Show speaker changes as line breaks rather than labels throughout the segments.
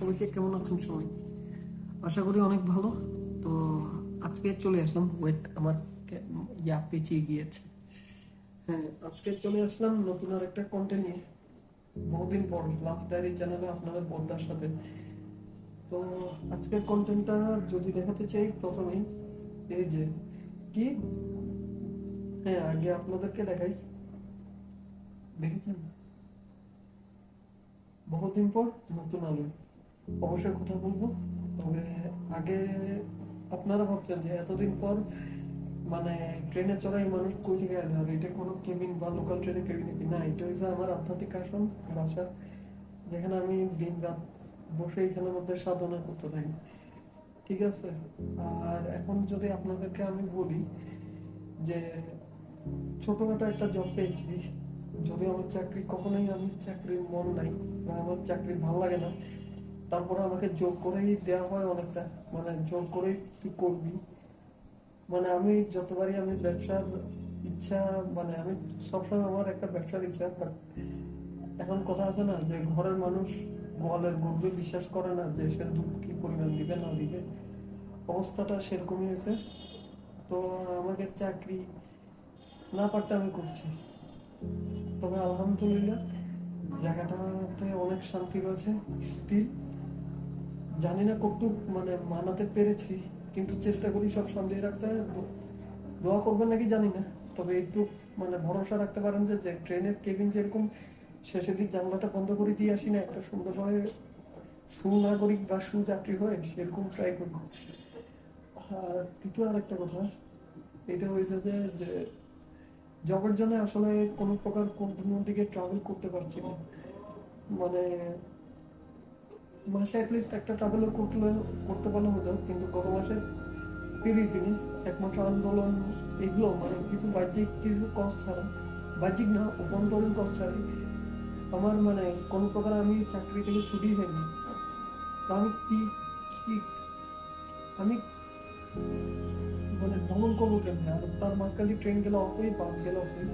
সবাইকে কেমন আছেন সবাই? আশা করি অনেক ভালো। তো আজকে চলে আসলাম। ওয়েট আমার ইয়া পেঁচিয়ে গিয়েছে। হ্যাঁ আজকে চলে আসলাম নতুন আর একটা কন্টেন্ট নিয়ে। বহুদিন পর লাস্ট ডায়েরি চ্যানেলে আপনাদের বদ্দার সাথে। তো আজকের কন্টেন্টটা যদি দেখাতে চাই, প্রথমেই এই যে, কি? হ্যাঁ আগে আপনাদেরকে দেখাই। দেখেছেন? বহুদিন পর নতুন আলো। অবশ্যই কথা বলব। তবে আগে আপনারা ভাবছেন যে এতদিন পর মানে ট্রেনে চড়াই মানুষ কই থেকে এলো আর এটা কোনো কেবিন বা লোকাল ট্রেনে কেবিন নাকি? না, এটা হচ্ছে আমার আধ্যাত্মিক আসন বাসা যেখানে আমি দিন রাত বসে এখানের মধ্যে সাধনা করতে থাকি। ঠিক আছে? আর এখন যদি আপনাদেরকে আমি বলি যে ছোটখাটো একটা জব পেয়েছি। যদি আমার চাকরি কখনোই আমি চাকরির মন নাই বা আমার চাকরি ভালো লাগে না তারপরে আমাকে যোগ করেই দেওয়া হয় অনেকটা। মানে যোগ করেই তুই করবি। মানে আমি যতবারই আমি ব্যবসার ইচ্ছা মানে আমি সবসময় আমার একটা ব্যবসার ইচ্ছা এখন কথা আছে না যে ঘরের মানুষ গোয়ালের গর্বে বিশ্বাস করে না যে সে দুধ কি পরিমাণ দিবে, না দিবে। অবস্থাটা সেরকমই হয়েছে। তো আমাকে চাকরি না পারতে আমি করছি। তবে আলহামদুলিল্লাহ, জায়গাটাতে অনেক শান্তি রয়েছে স্টিল জানি না কতটুক মানে মানাতে পেরেছি, কিন্তু চেষ্টা করি সব সামলিয়ে রাখতে। দোয়া করবেন নাকি জানি না, তবে একটু মানে ভরসা রাখতে পারেন যে যে ট্রেনের কেবিন যেরকম শেষের দিক জানলাটা বন্ধ করে দিয়ে আসি না, একটা সুন্দর সুন্দরভাবে সুনাগরিক বা সুযাত্রী হয়ে সেরকম ট্রাই করি। আর দ্বিতীয় আরেকটা কথা, এটা হয়েছে যে যে জবের জন্য আসলে কোনো প্রকার কোনো দিকে ট্রাভেল করতে পারছি না। মানে মাসে অ্যাটলিস্ট একটা ট্রাভেলও করলে করতে পারলে হতো, কিন্তু গত মাসে তিরিশ দিনে একমাত্র আন্দোলন এগুলো মানে কিছু বাহ্যিক, কিছু কষ্ট ছাড়া, বাহ্যিক না, অভ্যন্তরীণ কষ্ট ছাড়া আমার মানে কোনো প্রকার আমি চাকরি থেকে ছুটি হয়নি তো আমি কি কি, আমি মানে ভ্রমণ করব কেমন? আর তার মাঝখান ট্রেন গেলে অফই বাস গেলে অফই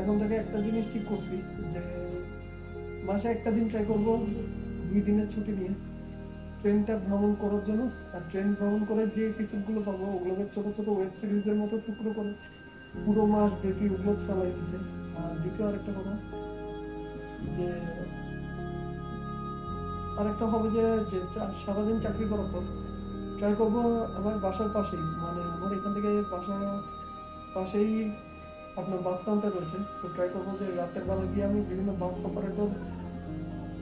এখন থেকে একটা জিনিস ঠিক করছি যে মাসে একটা দিন ট্রাই করব দুই দিনের ছুটি নিয়ে। ট্রেনটা ভ্রমণ করার জন্য, আর ট্রেন ভ্রমণ করে যে এপিসোডগুলো পাবো, ওগুলোকে ছোট ছোট ওয়েব সিরিজের মতো টুকরো করে পুরো মাস ব্যাপী ওগুলো চালাই দিতে। আর দ্বিতীয় আরেকটা কথা, যে আরেকটা হবে যে যে সারাদিন চাকরি করার পর ট্রাই করব আমার বাসার পাশেই। মানে আমার এখান থেকে বাসা পাশেই আপনার বাস কাউন্টার রয়েছে। তো ট্রাই করব যে রাতের বেলা গিয়ে আমি বিভিন্ন বাস অপারেটর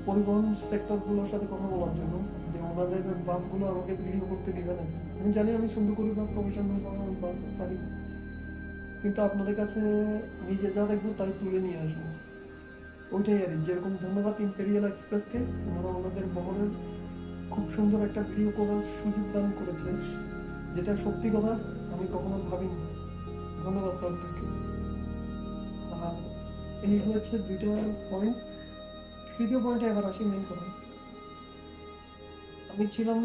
পরিবহন সেক্টরগুলোর সাথে কথা বলার জন্য, যে ওনাদের বাসগুলো আমাকে ভিডিও করতে দিবে না আমি জানি আমি সুন্দর করি বা প্রফেশনাল ভাবে আমি বাস পারি কিন্তু আপনাদের কাছে নিজে যা দেখব তাই তুলে নিয়ে আসব। ওইটাই আর। যেরকম ধন্যবাদ ইম্পেরিয়াল এক্সপ্রেসকে ওনারা ওনাদের বহরের খুব সুন্দর একটা ভিডিও করার সুযোগ দান করেছে, যেটা সত্যি কথা আমি কখনো ভাবিনি। ধন্যবাদ স্যারদেরকে। আর এই হচ্ছে দুইটা পয়েন্ট তৃতীয় পয়েন্টে এবার আসি মেন কথা। আমি ছিলাম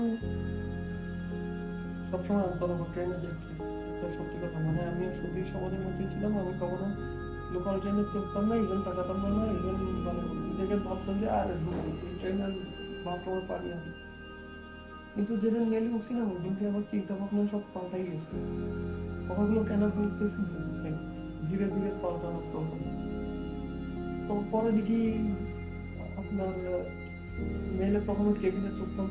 সবসময় আন্তনগর ট্রেনে দেখি সত্যি কথা। মানে আমি সুধীর সমাজের মধ্যে ছিলাম, আমি কখনো লোকাল ট্রেনে চলতাম না ইভেন তাকাতাম না না ইভেন মানে দেখে ভাবতাম যে, আর এই ট্রেন আর ভাবতে আমার পারি আমি কিন্তু যেদিন মেলে উঠছি না ওই দিনকে আমার চিন্তা ভাবনা সব পাল্টাই গেছে। কথাগুলো কেন বলতেছি ধীরে ধীরে পাল্টানোর প্রসেস তো পরে দেখি মেলে প্রথমে কেবিনে চলতাম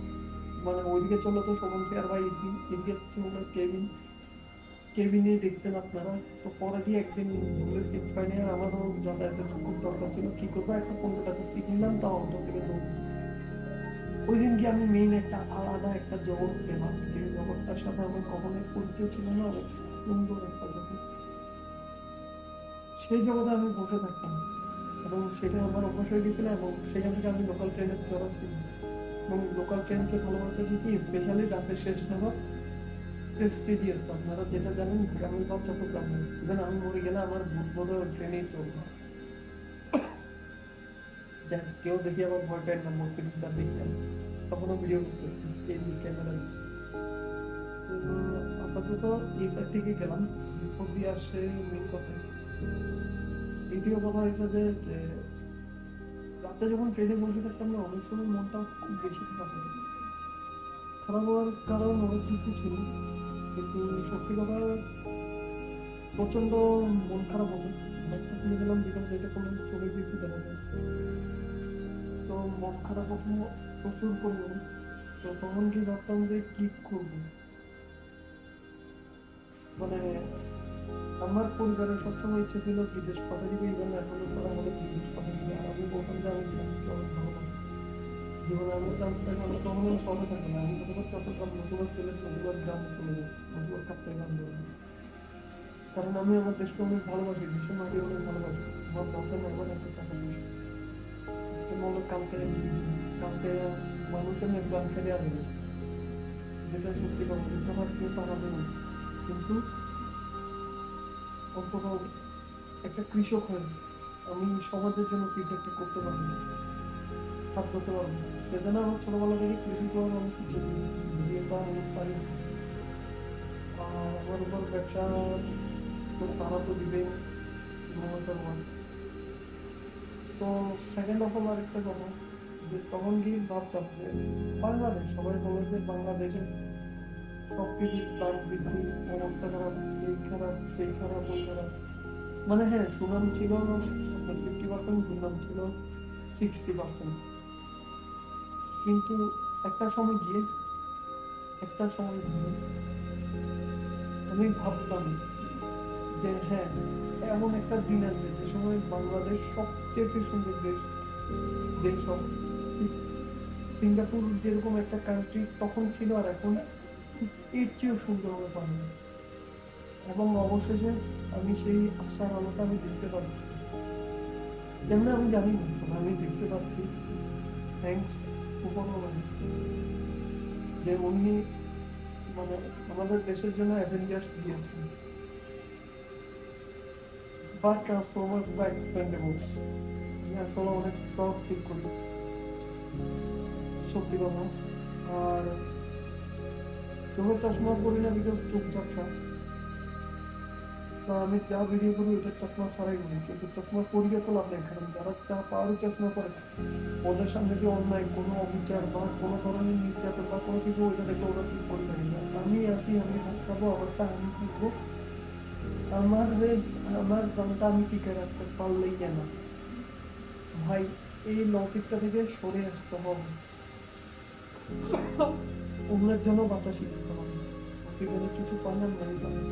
মানে ওইদিকে চলে তো সমান চেয়ার বা এসি এদিকে চলল কেবিন। কেবিনে দেখতেন আপনারা। তো পরে দিয়ে একদিন ভুলে সিট পাইনি আর আমারও যাতায়াতের খুব দরকার ছিল। কি করব? একটা পনেরো টাকা সিট নিলাম, তাও অন্তর থেকে ওই দিন কি আমি মেইন একটা আলাদা একটা জগৎ পেলাম। যে জগৎটার সাথে আমার কখনোই পরিচয় ছিল না, অনেক সুন্দর একটা জগৎ। সেই জগতে আমি বসে থাকতাম। এবং সেটা আমার অভ্যাস হয়ে গেছিল এবং সেখান থেকে আমি লোকাল ট্রেনে চড়া শিখি এবং লোকাল ট্রেনকে ভালোবাসতে শিখি স্পেশালি রাতের শেষ নাগাদ প্রেস্টিজিয়াস আপনারা যেটা জানেন, গ্রামের বা চট্টগ্রাম ইভেন আমি মরে গেলে আমার বোধ ট্রেনেই চলবে। যাক, কেউ দেখি আমার ভয় পেন না মূর্তি তার দেখলাম তখনও ভিডিও করতেছি, এই ক্যামেরা আপাতত এই সাইড থেকে গেলাম। দিয়ে আসে মেন কথা দ্বিতীয় কথা হয়েছে যে রাতে যখন ট্রেনে বসে থাকতাম না, অনেক সময় মনটা খুব বেশি খারাপ হতো খারাপ হওয়ার কারণ অনেক কিছু ছিল, কিন্তু সত্যি কথা প্রচণ্ড মন খারাপ হতো। বাসটা কিনে দিলাম বিকজ এটা কোনো চলে গিয়েছে দেখা যায় তো মন খারাপ হতো প্রচুর পরিমাণে। তো তখন কি ভাবতাম যে কি করব? মানে আমার পরিবারের সবসময় ইচ্ছে ছিল বিদেশ পাঠা দিবে ইভেন এখনও আমাদের বিদেশ পাঠা দিবে? আর আমি বলতাম যে, আমি অনেক ভালোবাসি। জীবনে আমি চান্স পাইলে আমি কখনো শহরে থাকব না। আমি কতবার চট্টগ্রাম নতুবা সিলেট নতুবা গ্রামে চলে যাচ্ছি নতুবা কাপ্তাই গ্রাম কারণ আমি আমার দেশকে অনেক ভালোবাসি, দেশের মাটি অনেক ভালোবাসি। আমার দরকার আমার একটা টাকা পয়সা। মনে কালকে কালকে মানুষের মেজবান ফেলে আসবে যেটা সত্যি কথা এছাড়া কেউ তাড়াবে না। কিন্তু অন্তত একটা কৃষক হয়ে আমি সমাজের জন্য কিছু একটা করতে পারব, হাত করতে পারব সেজন্য আমার ছোটবেলা থেকে কৃষি করার অনেক ইচ্ছে ছিল বিয়ে তো আমি পারি না। আমার উপর ব্যবসা তারা তো দিবে তো সেকেন্ড অফ অল আরেকটা কথা, যে তখন কি ভাবতাম যে বাংলাদেশ, সবাই বলে যে বাংলাদেশে সব কিছুর দাম বৃদ্ধি অবস্থা খারাপ এই খারাপ সেই খারাপ ওই খারাপ। মানে হ্যাঁ সুনাম ছিল ফিফটি পার্সেন্ট দুর্নাম ছিল সিক্সটি পার্সেন্ট কিন্তু একটা সময় গিয়ে, একটা সময় গিয়ে আমি ভাবতাম যে হ্যাঁ এমন একটা দিন আসবে যে সময় বাংলাদেশ সবচেয়ে সুন্দর দেশ দেশ হবে। সিঙ্গাপুর যেরকম একটা কান্ট্রি তখন ছিল আর এখন এর চেয়েও সুন্দর হবে পারবে। এবং অবশেষে আমি সেই আশার আলোটা আমি দেখতে পাচ্ছি। তেমনি আমি জানি না আমি দেখতে পাচ্ছি। থ্যাংকস উপরওয়ালা যে উনি মানে আমাদের দেশের জন্য অ্যাভেঞ্জার্স দিয়েছেন বা ট্রান্সফর্মার্স বা এক্সপেন্ডেবলস আমি আসলে অনেক প্রাউড ফিল করি সত্যি কথা। আর চোখের চশমা পরি না বিকজ চোখ ঝাপসা। তো আমি যা ভিডিও করি ওটা চশমা ছাড়াই করি। কিন্তু চশমা পরিয়ে তো লাভ নেই, কারণ যারা যা পাওয়ারই চশমা পরে ওদের সামনে দিয়ে অন্যায়, কোনো অবিচার বা কোনো ধরনের নির্যাতন বা কোনো কিছু ওইটা দেখলে ওরা ঠিক করে থাকে। না আমি আসি আমি খাব আমারটা আমি খাব আমার আমার জানটা আমি টিকে রাখতে পারলেই কেন? ভাই, এই লজিকটা থেকে সরে আসতে হবে। অন্যের জন্য বাঁচা শিখতে প্রতিদিনে কিছু পারলাম নাই পারলাম।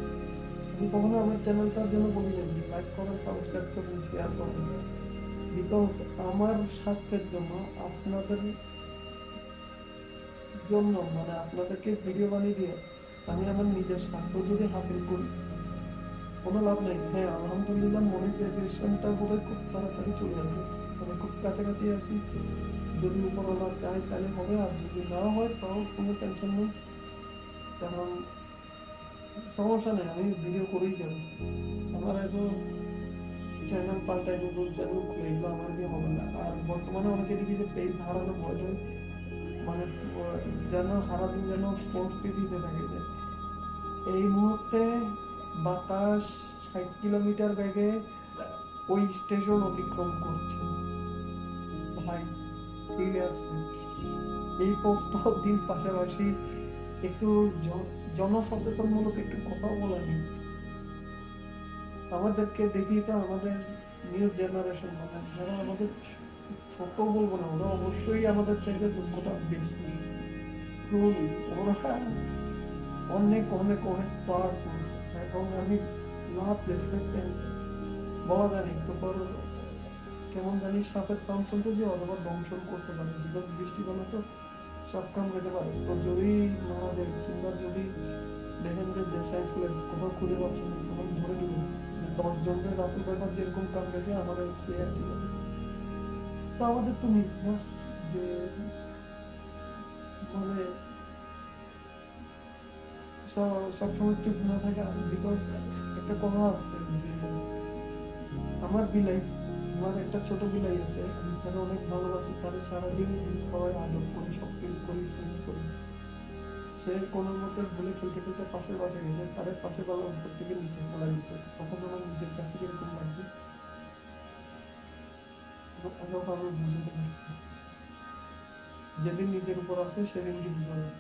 আমি কখনো আমার চ্যানেলটার জন্য বলি না যে লাইক করুন সাবস্ক্রাইব করুন শেয়ার করুন বিকজ আমার স্বার্থের জন্য, আপনাদের জন্য মানে আপনাদেরকে ভিডিও বানিয়ে দিয়ে আমি আমার নিজের স্বার্থ যদি হাসিল করি, কোনো লাভ নেই। হ্যাঁ আলহামদুলিল্লাহ মনিটাইজেশনটা হয় খুব তাড়াতাড়ি চলে আসবে। মানে খুব কাছাকাছি আসি। যদি উপরওয়ালা চাই তাহলে হবে। আর যদি না হয়, তাও কোনো টেনশন নেই। কারণ সমস্যা নেই, আমি ভিডিও করেই যাব। আমার এত চ্যানেল পাল্টাই নতুন চ্যানেল খুলে এগুলো আমার দিয়ে হবে না। আর বর্তমানে অনেকে দেখি যে পেজ হারানো ভয় মানে যেন সারাদিন যেন পোস্টই দিতে থাকে। যে এই মুহূর্তে বাতাস ষাট কিলোমিটার বেগে ওই স্টেশন অতিক্রম করছে। ভাই, ঠিক আছে। এই পোস্ট দিন পাশাপাশি একটু জন- জনসচেতনমূলক একটু কথা বলা নেই। আমাদেরকে দেখি তো আমাদের নিউ জেনারেশন মানে যারা আমাদের ছোট বলব না, ওরা অবশ্যই আমাদের চাইতে যোগ্যতা বেশি। ট্রুলি ওরা অনেক অনেক অনেক পাওয়ারফুল এবং আমি লাভ রেসপেক্ট বলা জানি তো পর কেমন জানি সাপের সাউন্ড শুনতেছি, অথবা দংশন করতে পারে বিকজ বৃষ্টি হলে তো সাপ কামড়াতে পারে তো যদি মারা যায় কিংবা যদি দেখেন যে যে সেন্সলেস কোথাও খুঁজে পাচ্ছে না, তখন ধরে নেবেন দশ জনের রাসেল ব্যাপার যেরকম কামড়েছে আমাদের সে একই অবস্থা। তো আমাদের তো না যে মানে সবসময় চুপ না থাকা বিকজ একটা কথা আছে যে আমার বিলাই, আমার একটা ছোট বিলাই আছে, আমি তাকে অনেক ভালোবাসি তারা সারাদিন খাওয়াই আদর করি, সব সে কোনো ভুলে খেলতে খেলতে পাশের বাসে গেছে তার পাশের উপর থেকে নিচে ফেলা দিয়েছে। তখন আমার নিজের কাছে কীরকম লাগবে আমি বুঝতে পারছি। যেদিন নিজের উপর আসে, সেদিন কি বুঝা যায়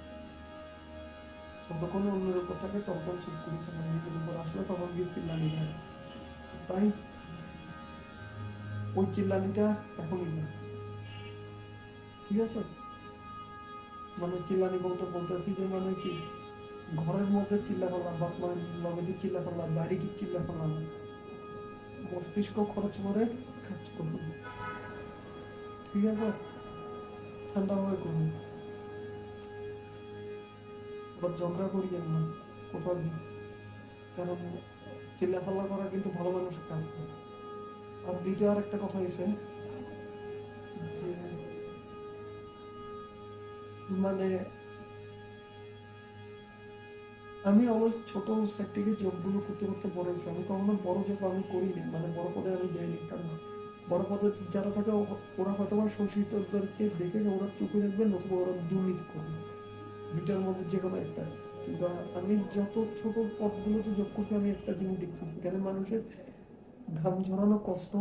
যতক্ষণ অন্যের উপর থাকে তখন চুপ করে থাকে। নিজের উপর আসলে তখন গিয়ে চিল্লানি যায় তাই ওই চিল্লানিটা এখনই যায় ঠিক আছে? মানে চিল্লানি বলতে, বলতেছি যে মানে কি, ঘরের মধ্যে চিল্লা ফেললাম মা লগে চিল্লা ফেললাম বাইরে কি চিল্লা ফেললাম মস্তিষ্ক খরচ করে কাজ করুন ঠিক আছে? ঠান্ডাভাবে করুন আবার ঝগড়া করিয়েন না, কোথাও কারণ, চিল্লাফাল্লা করা কিন্তু ভালো মানুষের কাজ না। আর দ্বিতীয় আর একটা কথা হয়েছে মানে আমি অলস, ছোট সেট থেকে জবগুলো করতে করতে বড় হয়েছি। আমি কখনো বড় জব আমি করিনি মানে বড় পদে আমি যাইনি, কারণ বড় পদে যারা থাকে ওরা হয়তো আমার শোষিতদেরকে দেখে যে ওরা চুপে দেখবে নতুবা ওরা দুর্নীতি করবে। দুইটার মধ্যে যে কোনো একটা। কিন্তু আমি যত ছোট পদগুলোতে যোগ করছি, আমি একটা জিনিস দেখছি সেখানে মানুষের ঘাম ঝরানো কষ্ট,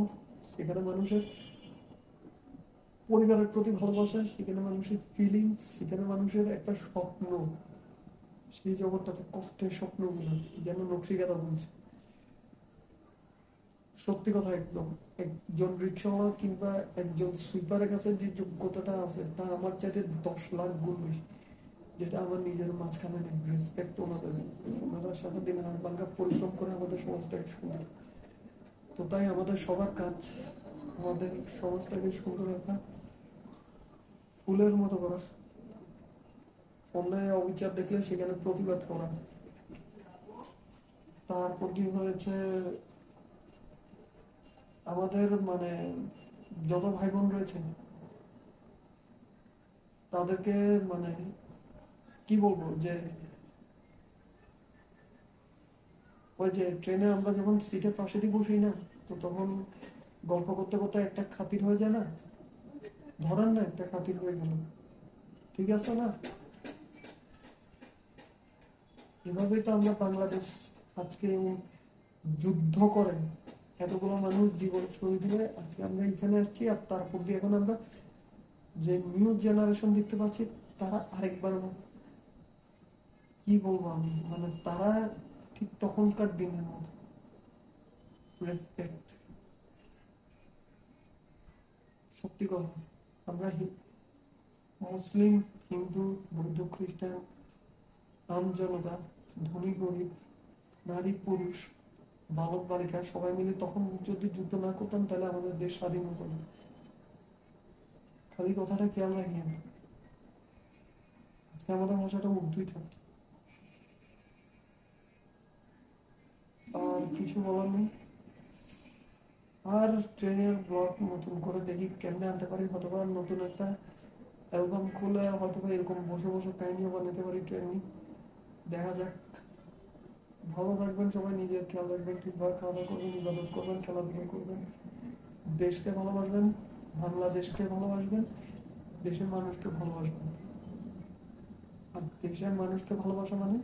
সেখানে মানুষের পরিবারের প্রতি ভালোবাসা, সেখানে মানুষের ফিলিংস সেখানে মানুষের একটা স্বপ্ন। সেই জগৎটাতে কষ্টের স্বপ্নগুলো যেন নকশিকাতা বলছে। সত্যি কথা একদম। একজন রিক্সাওয়ালা কিংবা একজন সুইপারের কাছে যে যোগ্যতাটা আছে, তা আমার চাইতে দশ লাখ গুণ বেশি। যেটা আমার নিজের মাঝখানে নেই। রেসপেক্ট ওনাদের। ওনারা সারাদিন হাড় ভাঙ্গা পরিশ্রম করে আমাদের সমাজটাকে সুন্দর। তো তাই আমাদের সবার কাজ, আমাদের সমাজটাকে সুন্দর রাখা। ফুলের মতো করা অন্যায় অবিচার দেখলে সেখানে প্রতিবাদ করা। তারপর কি হয়েছে? আমাদের মানে যত ভাই বোন রয়েছে, তাদেরকে মানে কি বলব যে, ওই যে ট্রেনে আমরা যখন সিটের পাশে দিয়ে বসি না, তো তখন গল্প করতে করতে একটা খাতির হয়ে যায় না? ধরেন না, একটা খাতির হয়ে গেল। ঠিক আছে না? এভাবেই তো আমরা বাংলাদেশ আজকে যুদ্ধ করে। এতগুলো মানুষ জীবন শহীদ হয়ে আজকে আমরা এখানে আসছি, আর তারপর দিয়ে এখন আমরা যে নিউ জেনারেশন দেখতে পাচ্ছি, তারা আরেকবার কি বলব আমি? মানে তারা ঠিক তখনকার দিনের মতো। রেসপেক্ট সত্যি কথা। আমরা মুসলিম, হিন্দু, বৌদ্ধ, খ্রিস্টান, আম জনতা, ধনী, গরিব, নারী, পুরুষ বালক বালিকা সবাই মিলে তখন যদি যুদ্ধ না করতাম, তাহলে আমাদের দেশ স্বাধীন হতো না। খালি কথাটা খেয়াল রাখি আমি আজকে আমাদের ভাষাটা উর্দুই থাকতো। আর কিছু বলার নেই? আর ট্রেনের ব্লগ নতুন করে দেখি কেমনে আনতে পারি হয়তো বা নতুন একটা অ্যালবাম খুলে হয়তো বা এরকম বসে বসে কাহিনীও বানাতে পারি ট্রেনে। দেখা যাক। ভালো থাকবেন সবাই, নিজের খেয়াল রাখবেন, ঠিকভাবে খাওয়া দাওয়া করবেন, ইবাদত করবেন, খেলাধুলা করবেন। দেশকে ভালোবাসবেন, বাংলাদেশকে ভালোবাসবেন, দেশের মানুষকে ভালোবাসবেন। আর দেশের মানুষকে ভালোবাসা মানে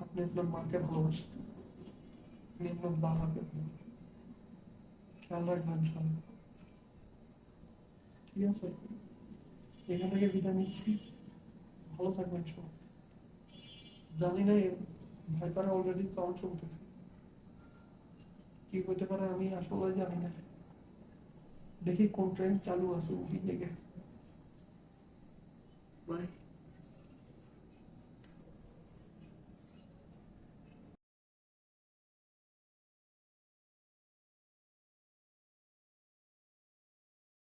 আপনি আপনার মাকে ভালোবাসেন। আপনি আপনার বাবাকে ঠিক আছে? এখান থেকে বিদায় নিচ্ছি। ভালো থাকবেন সবাই জানি না ভাইপারে অলরেডি সাউন্ড শুনতেছে কি হতে পারে আমি আসলে জানি না। দেখি কোন ট্রেন চালু আছে উঠি থেকে। বাই